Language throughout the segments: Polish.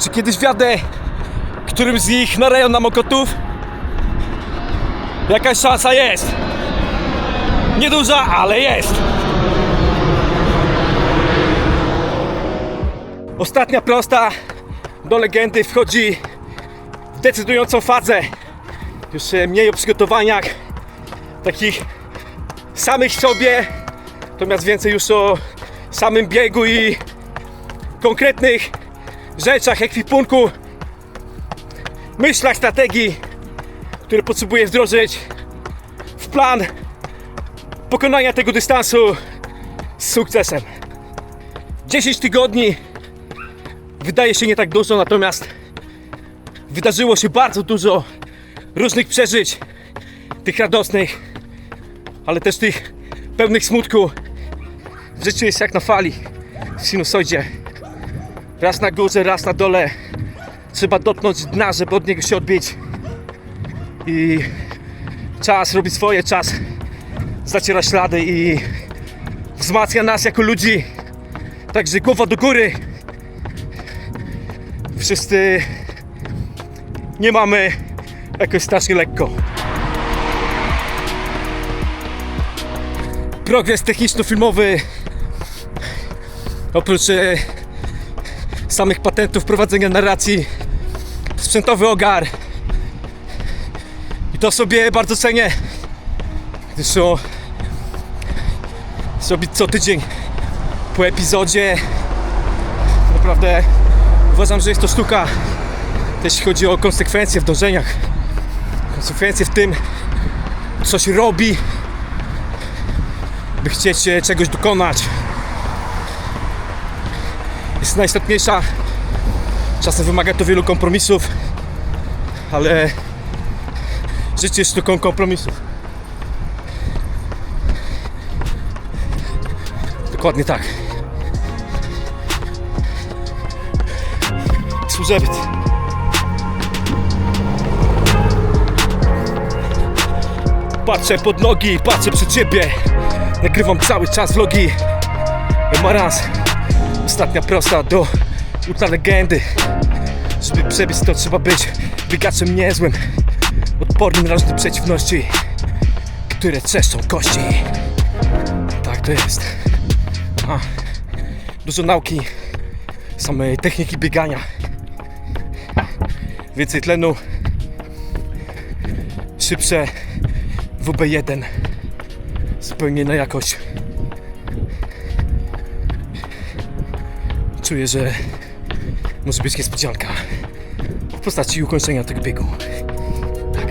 Czy kiedyś wjadę którym z nich na rejon na Mokotów? Jakaś szansa jest. Nieduża, ale jest. Ostatnia prosta do legendy wchodzi w decydującą fazę. Już e, mniej o przygotowaniach takich samych sobie, natomiast więcej już o samym biegu i konkretnych rzeczach, ekwipunku, myślach, strategii, które potrzebuję wdrożyć w plan pokonania tego dystansu z sukcesem. 10 tygodni wydaje się nie tak dużo, natomiast wydarzyło się bardzo dużo różnych przeżyć, tych radosnych, ale też tych pełnych smutku. Życie jest jak na fali, w sinusoidzie. Raz na górze, raz na dole. Trzeba dotknąć dna, żeby od niego się odbić. I czas robi swoje, czas zaciera ślady i wzmacnia nas jako ludzi. Także głowa do góry. Wszyscy nie mamy jakoś strasznie lekko. Progres techniczno-filmowy oprócz e, samych patentów prowadzenia narracji. Sprzętowy ogar. I to sobie bardzo cenię to zrobić co tydzień po epizodzie. Naprawdę uważam, że jest to sztuka jeśli chodzi o konsekwencje w dążeniach. Konsekwencje w tym co się robi by chcieć e, czegoś dokonać jest najistotniejsza. Czasem wymaga to wielu kompromisów, ale życie jest sztuką kompromisów. Dokładnie tak. Służebiec. Patrzę pod nogi, patrzę przed siebie. Nagrywam cały czas vlogi. Marans. Ostatnia prosta do ultra legendy. Żeby przebiec to trzeba być biegaczem niezłym. Odpornym na różne przeciwności, które trzeszczą kości. Tak to jest. A, dużo nauki, samej techniki biegania. Więcej tlenu, szybsze WB1, zupełnie inna jakość. Czuję, że może być niespodzianka w postaci ukończenia tego biegu. Tak.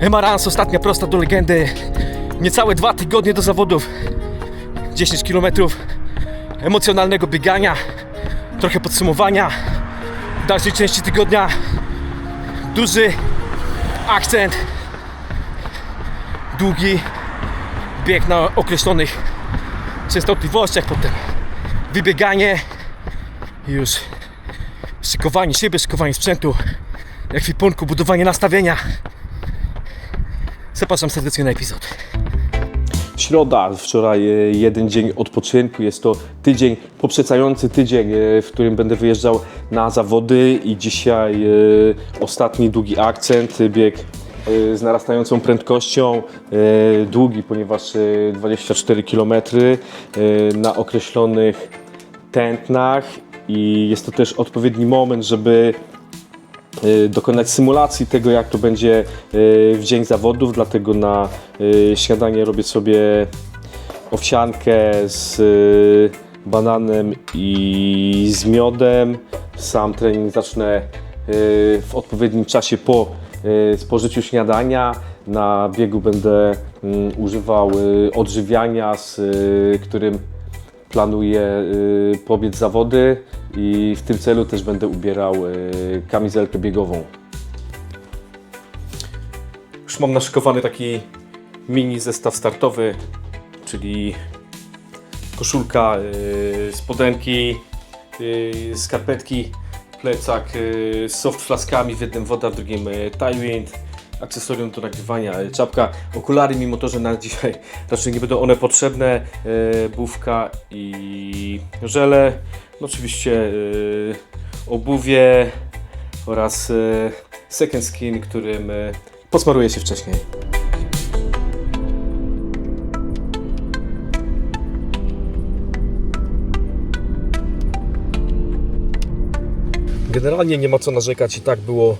Emarans, ostatnia prosta do legendy. Niecałe dwa tygodnie do zawodów. 10 km emocjonalnego biegania, trochę podsumowania. W dalszej części tygodnia duży akcent, długi bieg na określonych częstotliwościach, potem wybieganie i już szykowanie siebie, szykowanie sprzętu, ekwipunku, budowanie nastawienia. Zapraszam serdecznie na epizod. Środa, wczoraj e, jeden dzień odpoczynku. Jest to tydzień, poprzedzający tydzień, e, w którym będę wyjeżdżał na zawody i dzisiaj e, ostatni długi akcent, bieg z narastającą prędkością, e, długi, ponieważ e, 24 km e, na określonych tętnach i jest to też odpowiedni moment, żeby y, dokonać symulacji tego, jak to będzie y, w dzień zawodów, dlatego na y, śniadanie robię sobie owsiankę z y, bananem i z miodem. Sam trening zacznę y, w odpowiednim czasie po y, spożyciu śniadania. Na biegu będę mm, używał y, odżywiania, z y, którym planuję y, pobiec zawody i w tym celu też będę ubierał y, kamizelkę biegową. Już mam naszykowany taki mini zestaw startowy, czyli koszulka, spodenki, skarpetki, plecak yy, z soft flaskami, w jednym woda, w drugim yy, Tailwind, akcesorium do nagrywania. E, Czapka, okulary, mimo to, że na dzisiaj raczej nie będą one potrzebne. Bówka i żele. No oczywiście obuwie oraz second skin, którym e, posmaruję się wcześniej. Generalnie nie ma co narzekać i tak było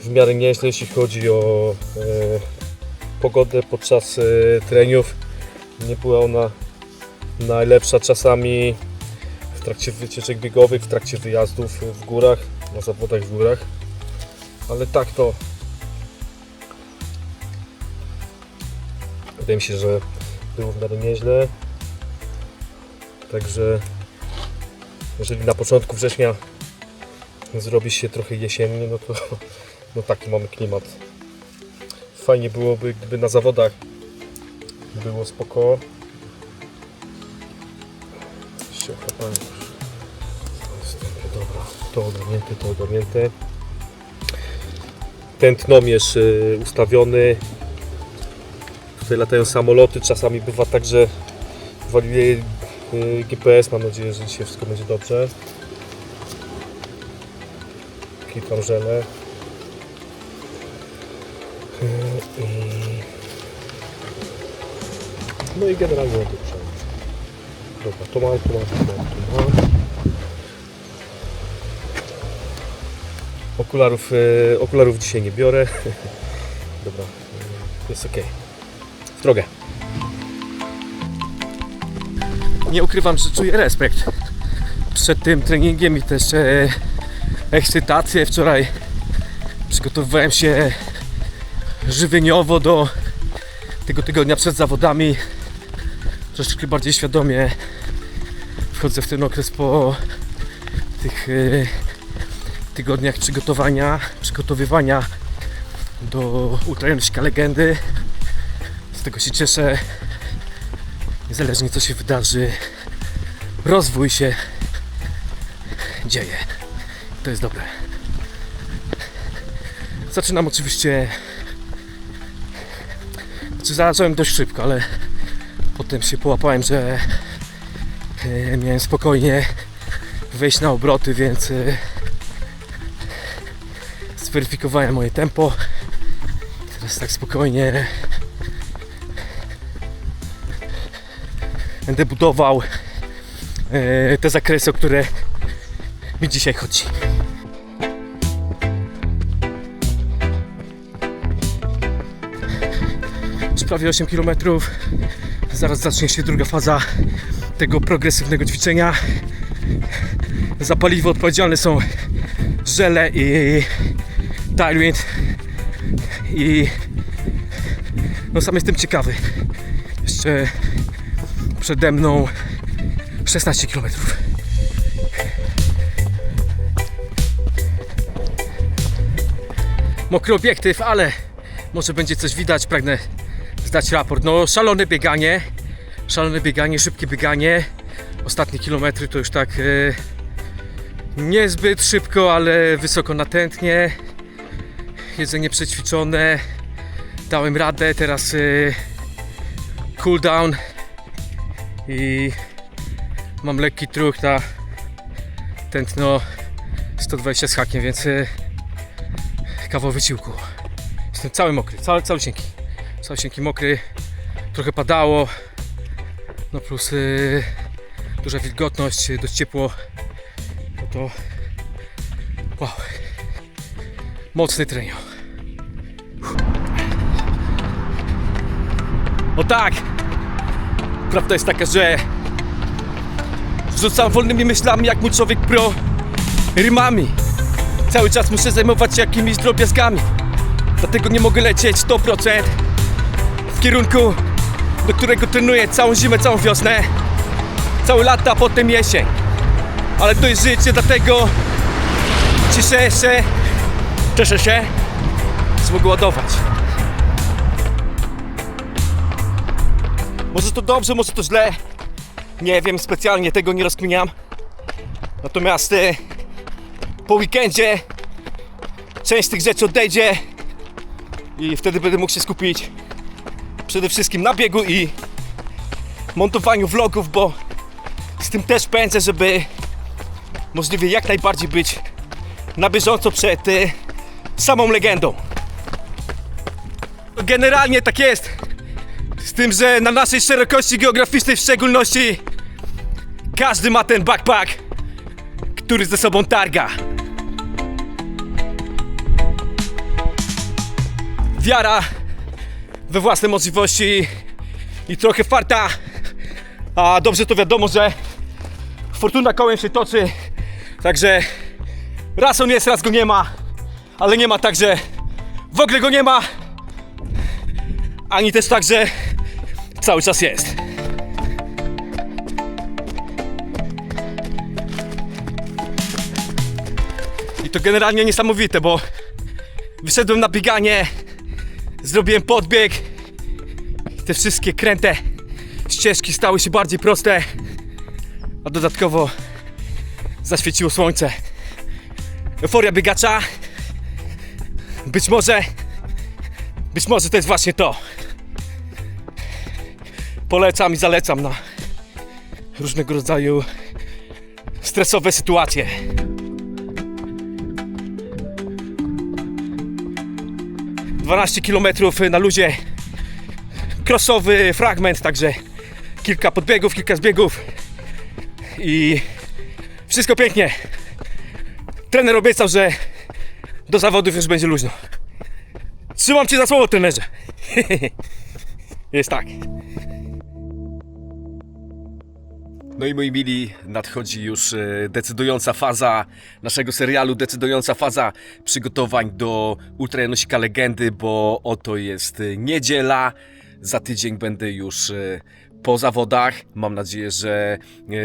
w miarę nieźle, jeśli chodzi o e, pogodę podczas e. Nie była ona najlepsza czasami w trakcie wycieczek biegowych, w trakcie wyjazdów w górach, na zawodach w górach. Ale tak to wydaje mi się, że było w miarę nieźle. Także jeżeli na początku września zrobi się trochę jesiennie, no to no taki mamy klimat. Fajnie byłoby, gdyby na zawodach było spoko. Się Dobra, to ogarnięte, to ogarnięte. Tętnomierz y, ustawiony. Tutaj latają samoloty, czasami bywa tak, że waliuje y, GPS. Mam nadzieję, że dzisiaj wszystko będzie dobrze. Klikam żelę. I... No i generalnie na. Dobra, to mam, to mam, to mam, to mam. Okularów, e, okularów dzisiaj nie biorę. Dobra, e, jest ok. W drogę. Nie ukrywam, że czuję respekt przed tym treningiem i też e, ekscytację. Wczoraj przygotowywałem się żywieniowo do tego tygodnia przed zawodami. Troszeczkę bardziej świadomie wchodzę w ten okres po tych e, tygodniach przygotowania, przygotowywania do ultrajoniczka legendy. Z tego się cieszę. Niezależnie co się wydarzy, rozwój się dzieje. To jest dobre. Zaczynam oczywiście. Znaczy zacząłem dość szybko, ale potem się połapałem, że e, miałem spokojnie wejść na obroty, więc e, zweryfikowałem moje tempo. Teraz tak spokojnie będę budował e, te zakresy, o które mi dzisiaj chodzi. Prawie 8 km. Zaraz zacznie się druga faza tego progresywnego ćwiczenia. Za paliwo odpowiedzialne są żele i Tailwind. I no sam jestem ciekawy. Jeszcze przede mną 16 km. Mokry obiektyw, ale może będzie coś widać. Pragnę zdać raport. No, szalone bieganie, szalone bieganie, szybkie bieganie. Ostatnie kilometry to już tak e, niezbyt szybko, ale wysoko natętnie. Jedzenie przećwiczone. Dałem radę, teraz e, cool down i mam lekki truch na tętno 120 z hakiem, więc e, kawał wysiłku. Jestem cały mokry, cały, cały cienki. Cały cienki mokry, trochę padało, no plus y, duża wilgotność, y, dość ciepło. No to wow, mocny trening. O tak! Prawda jest taka, że rzucam wolnymi myślami jak mój człowiek pro rymami. Cały czas muszę zajmować się jakimiś drobiazgami. Dlatego nie mogę lecieć 100% w kierunku, do którego trenuję całą zimę, całą wiosnę, całe lata, potem jesień. Ale to jest życie, dlatego cieszę się, cieszę się, że mogę ładować. Może to dobrze, może to źle. Nie wiem, specjalnie tego nie rozkminiam. Natomiast e, po weekendzie część tych rzeczy odejdzie i wtedy będę mógł się skupić przede wszystkim na biegu i montowaniu vlogów, bo z tym też pędzę, żeby możliwie jak najbardziej być na bieżąco przed y, samą legendą. Generalnie tak jest. Z tym, że na naszej szerokości geograficznej w szczególności każdy ma ten backpack, który ze sobą targa. Wiara we własne możliwości i trochę farta. A dobrze to wiadomo, że fortuna kołem się toczy. Także raz on jest, raz go nie ma. Ale nie ma tak, że w ogóle go nie ma. Ani też tak, że cały czas jest. I to generalnie niesamowite, bo wyszedłem na bieganie, zrobiłem podbieg. Te wszystkie kręte ścieżki stały się bardziej proste, a dodatkowo zaświeciło słońce. Euforia biegacza. Być może, być może to jest właśnie to. Polecam i zalecam na różnego rodzaju stresowe sytuacje. Dwanaście kilometrów na luzie. Crossowy fragment, także kilka podbiegów, kilka zbiegów i wszystko pięknie. Trener obiecał, że do zawodów już będzie luźno. Trzymam cię za słowo, trenerze. Jest tak. No i moi mili, nadchodzi już e, decydująca faza naszego serialu, decydująca faza przygotowań do Ultrajanosika Legendy, bo oto jest e, niedziela. Za tydzień będę już e, po zawodach. Mam nadzieję, że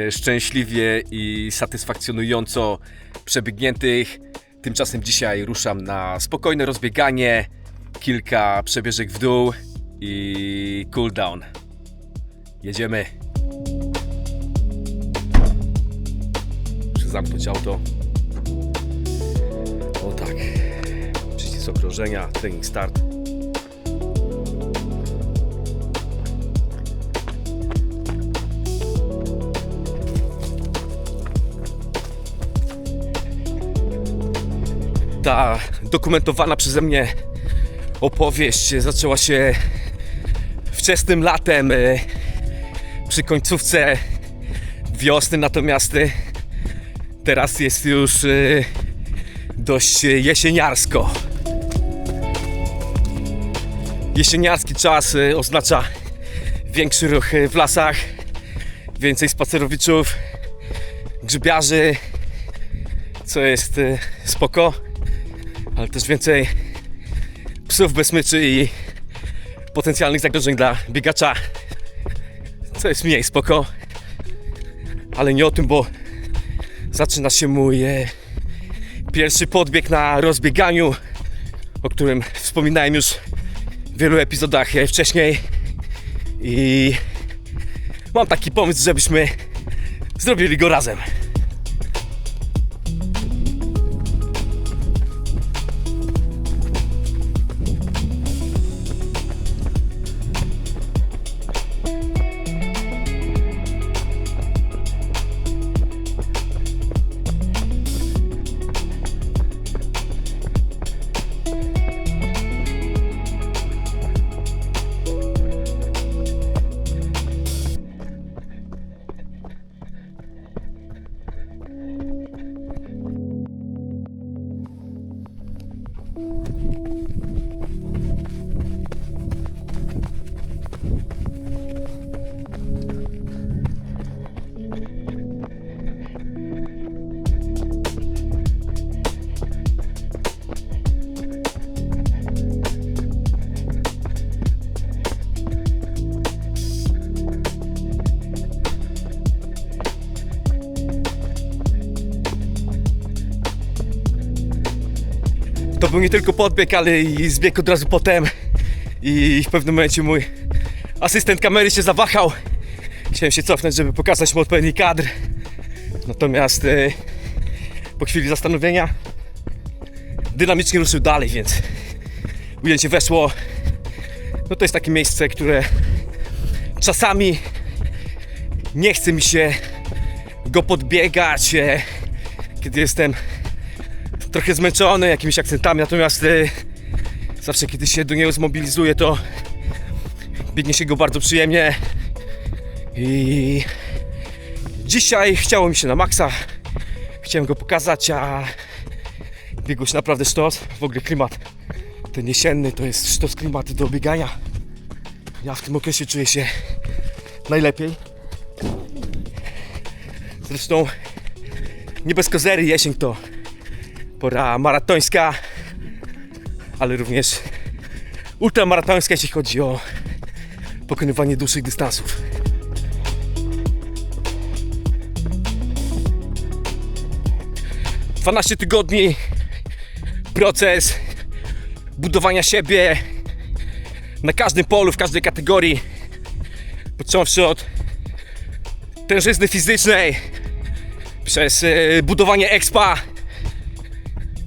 szczęśliwie i satysfakcjonująco przebiegniętych. Tymczasem dzisiaj ruszam na spokojne rozbieganie, kilka przebieżek w dół i cooldown. Jedziemy. Zamknąć auto. O tak. Przycisk okrążenia, trening start. Ta dokumentowana przeze mnie opowieść zaczęła się wczesnym latem, e, przy końcówce wiosny, natomiast e, teraz jest już e, dość jesieniarsko. Jesieniarski czas e, oznacza większy ruch w lasach, więcej spacerowiczów, grzybiarzy, co jest spoko, ale też więcej psów bez smyczy i potencjalnych zagrożeń dla biegacza, co jest mniej spoko, ale nie o tym, bo zaczyna się mój e, pierwszy podbieg na rozbieganiu, o którym wspominałem już w wielu epizodach e, wcześniej i mam taki pomysł, żebyśmy zrobili go razem. Był nie tylko podbieg, ale i zbieg od razu potem. I w pewnym momencie mój asystent kamery się zawahał. Chciałem się cofnąć, żeby pokazać mu odpowiedni kadr. Natomiast e, po chwili zastanowienia dynamicznie ruszył dalej, więc ujęcie weszło. No to jest takie miejsce, które czasami nie chce mi się go podbiegać, e, kiedy jestem trochę zmęczony jakimiś akcentami, natomiast e, zawsze kiedy się do niego zmobilizuję, to biegnie się go bardzo przyjemnie i dzisiaj chciało mi się na maksa, chciałem go pokazać, a biegło się naprawdę sztos, w ogóle klimat ten jesienny to jest sztos klimat do biegania. Ja w tym okresie czuję się najlepiej. Zresztą nie bez kozery jesień to pora maratońska, ale również ultramaratońska, jeśli chodzi o pokonywanie dłuższych dystansów. Dwanaście tygodni proces budowania siebie na każdym polu, w każdej kategorii, począwszy od tężyzny fizycznej, przez e, budowanie expa,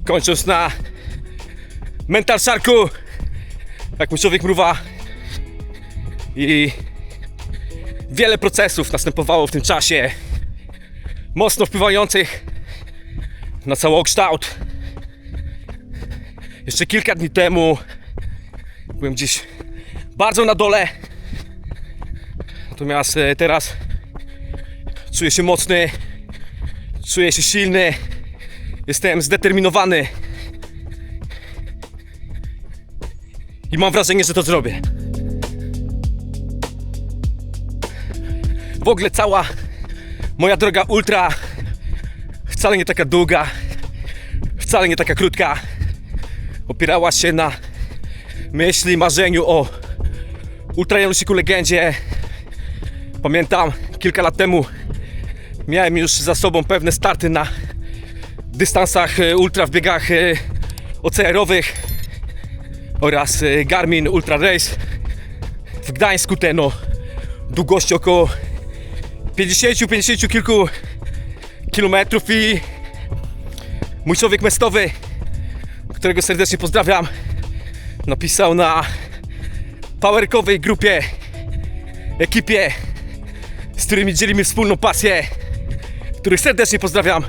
kończąc na mental sharku, jak mój człowiek mruwa. I wiele procesów następowało w tym czasie, mocno wpływających na całokształt. Jeszcze kilka dni temu byłem gdzieś bardzo na dole. Natomiast e, teraz czuję się mocny, czuję się silny, jestem zdeterminowany. I mam wrażenie, że to zrobię. W ogóle cała moja droga ultra wcale nie taka długa, wcale nie taka krótka. Opierała się na myśli, marzeniu o ultra Janusziku legendzie. Pamiętam kilka lat temu miałem już za sobą pewne starty na dystansach e, ultra w biegach e, OCR-owych oraz e, Garmin Ultra Race w Gdańsku ten o długości około 50-50 kilku kilometrów i mój człowiek mestowy, którego serdecznie pozdrawiam, napisał na powerkowej grupie, ekipie, z którymi dzielimy wspólną pasję, których serdecznie pozdrawiam,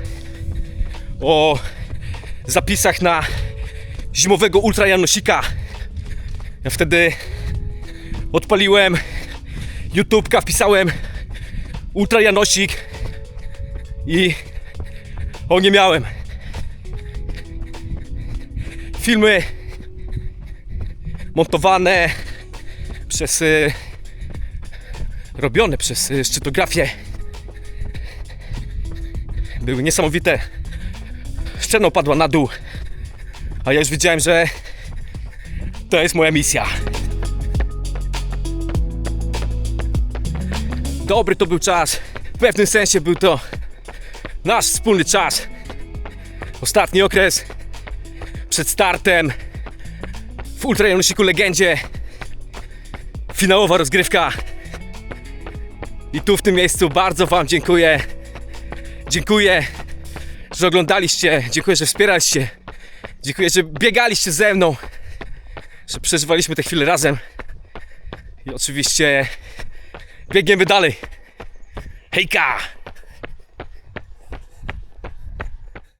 o zapisach na zimowego Ultra Janosika. Ja wtedy odpaliłem YouTube'ka, wpisałem Ultra Janosik i o nie miałem. Filmy montowane przez y, robione przez y, szczytografię były niesamowite. Scena opadła na dół, a ja już wiedziałem, że to jest moja misja. Dobry to był czas. W pewnym sensie był to nasz wspólny czas. Ostatni okres przed startem w Ultra Janusiku Legendzie. Finałowa rozgrywka. I tu w tym miejscu bardzo Wam dziękuję. Dziękuję, że oglądaliście. Dziękuję, że wspieraliście. Dziękuję, że biegaliście ze mną. Że przeżywaliśmy te chwile razem. I oczywiście biegniemy dalej. Hejka!